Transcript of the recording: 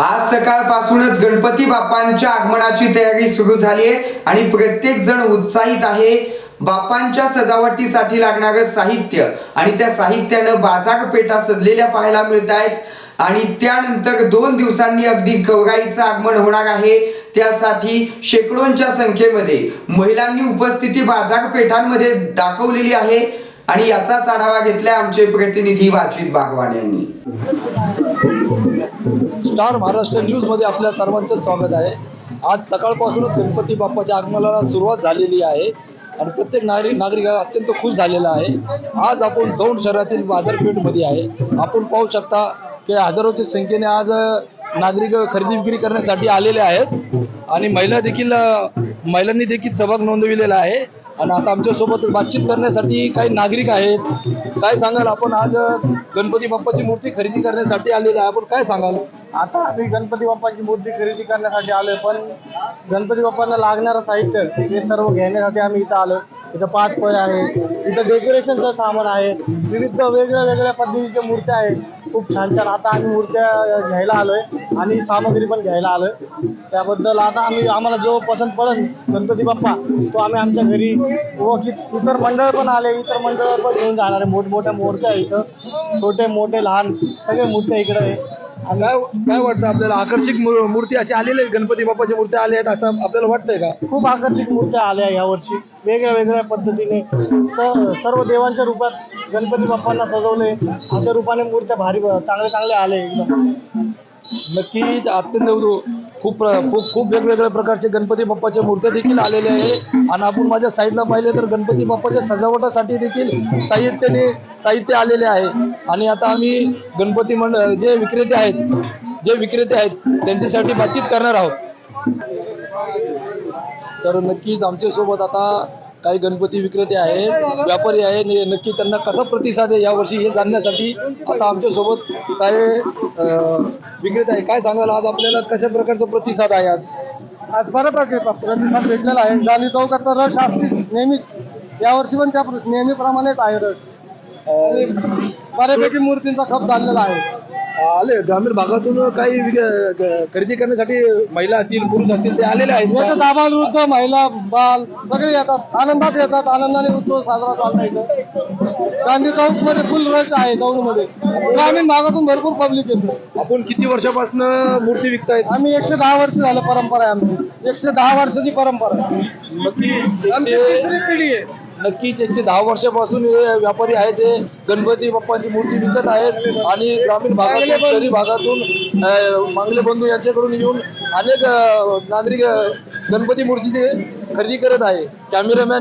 आज सकाळपासूनच गणपती बाप्पांच्या आगमनाची तयारी सुरू झाली आहे आणि प्रत्येक जण उत्साहित आहे. बाप्पांच्या सजावटीसाठी लागणारं साहित्य आणि त्या साहित्यानं बाजारपेठा सजलेल्या पाहायला मिळत आहेत. आणि त्यानंतर दोन दिवसांनी अगदी गौराईचं आगमन होणार आहे. त्यासाठी शेकडोंच्या संख्येमध्ये महिलांनी उपस्थिती बाजारपेठांमध्ये दाखवलेली आहे. आणि याचाच आढावा घेतलाय आमचे प्रतिनिधी वाचित बागवान यांनी. स्टार महाराष्ट्र न्यूजमध्ये आपल्या सर्वांचं स्वागत आहे. आज सकाळपासूनच गणपती बाप्पाच्या आगमनाला सुरुवात झालेली आहे आणि प्रत्येक नागरिक नागरिक अत्यंत खुश झालेला आहे. आज आपण दौंड शहरातील बाजारपेठमध्ये आहे. आपण पाहू शकता की हजारोच्या संख्येने आज नागरिक खरेदी विक्री करण्यासाठी आलेले आहेत. आणि महिला देखील महिलांनी देखील सहभाग नोंदविलेला आहे. आणि आता आमच्यासोबत बातचीत करण्यासाठी काही नागरिक आहेत. काय सांगाल? आपण आज गणपती बाप्पाची मूर्ती खरेदी करण्यासाठी आलेलो आहे. आपण काय सांगाल? आता आम्ही गणपती बाप्पाची मूर्ती खरेदी करण्यासाठी आलोय पण गणपती बाप्पांना लागणारं साहित्य हे सर्व घेण्यासाठी आम्ही इथं आलो इथं पाच पळ आहे इथं डेकोरेशनचं सामान आहे विविध वेगळ्या वेगळ्या पद्धतीच्या मूर्त्या आहेत. खूप छान छान. आता आम्ही मूर्त्या घ्यायला आलोय आणि सामग्री पण घ्यायला आलोय. त्याबद्दल आता आम्ही आम्हाला जो पसंत पडेल गणपती बाप्पा तो आम्ही आमच्या घरी व इतर मंडळ पण आले. इतर मंडळ पण घेऊन जाणार. आहे मोठमोठ्या मूर्त्या इथं. छोटे मोठे लहान सगळे मूर्त्या इकडे आहे काय काय वाटतं आपल्याला? आकर्षक मूर्ती अशी आलेली आहेत? गणपती बाप्पाच्या मूर्त्या आल्या आहेत असं आपल्याला वाटतंय का? खूप आकर्षक मूर्त्या आल्या यावर्षी वेगळ्या वेगळ्या पद्धतीने स सर्व देवांच्या रूपात गणपती बाप्पांना सजवले. अशा रूपाने मूर्त्या भारी चांगले चांगले आले एकदम. नक्कीच अत्यंत खूप खूप खूप वेगवेगळ्या प्रकारचे गणपती बाप्पाच्या मूर्त्या देखील आलेल्या आहे. आणि आपण माझ्या साईडला पाहिले तर गणपती बाप्पाच्या सजावटासाठी देखील साहित्याने साहित्य आलेले आहे. आणि आता आम्ही गणपती मंडळ जे विक्रेते आहेत जे विक्रेते आहेत त्यांच्यासाठी बातचीत करणार आहोत. तर नक्कीच आमच्यासोबत आता काही गणपती विक्रेते आहेत व्यापारी आहेत. नक्की त्यांना कसा प्रतिसाद आहे यावर्षी हे जाणण्यासाठी आता आमच्यासोबत काही विक्रेते आहे. काय सांगाल आज आपल्याला? कशा प्रकारचा प्रतिसाद आहे आज? आज बऱ्यापैकी प्रतिसाद भेटलेला आहे. गांधी चौकात तर रश असतेच नेहमीच. यावर्षी पण त्या नेहमीप्रमाणेच आहे रश. आणि बऱ्यापैकी मूर्तींचा खप झालेला आहे. आले. ग्रामीण भागातून काही विक- ग- खरेदी करण्यासाठी महिला असतील पुरुष असतील ते आलेले आहेत? आबाल वृद्ध महिला बाल सगळे येतात. आनंदात येतात. आनंदाने उत्सव साजरा चालला इथं गांधी चौकमध्ये फुल रश आहे दौंडमध्ये ग्रामीण भागातून भरपूर पब्लिक येतो. आपण किती वर्षापासून मूर्ती विकतायत? आम्ही एकशे दहा वर्ष झालं परंपरा आहे आमची. एकशे दहा वर्षाची परंपरा आहे. आमची तिसरी पिढी आहे. नक्कीच एकशे दहा वर्षापासून हे व्यापारी आहेत जे गणपती बाप्पांची मूर्ती विकत आहेत आणि ग्रामीण भागातून शहरी भागातून मांगले बंधू यांच्याकडून येऊन अनेक नागरिक गणपती मूर्तीची खरेदी करत आहे. कॅमेरामॅन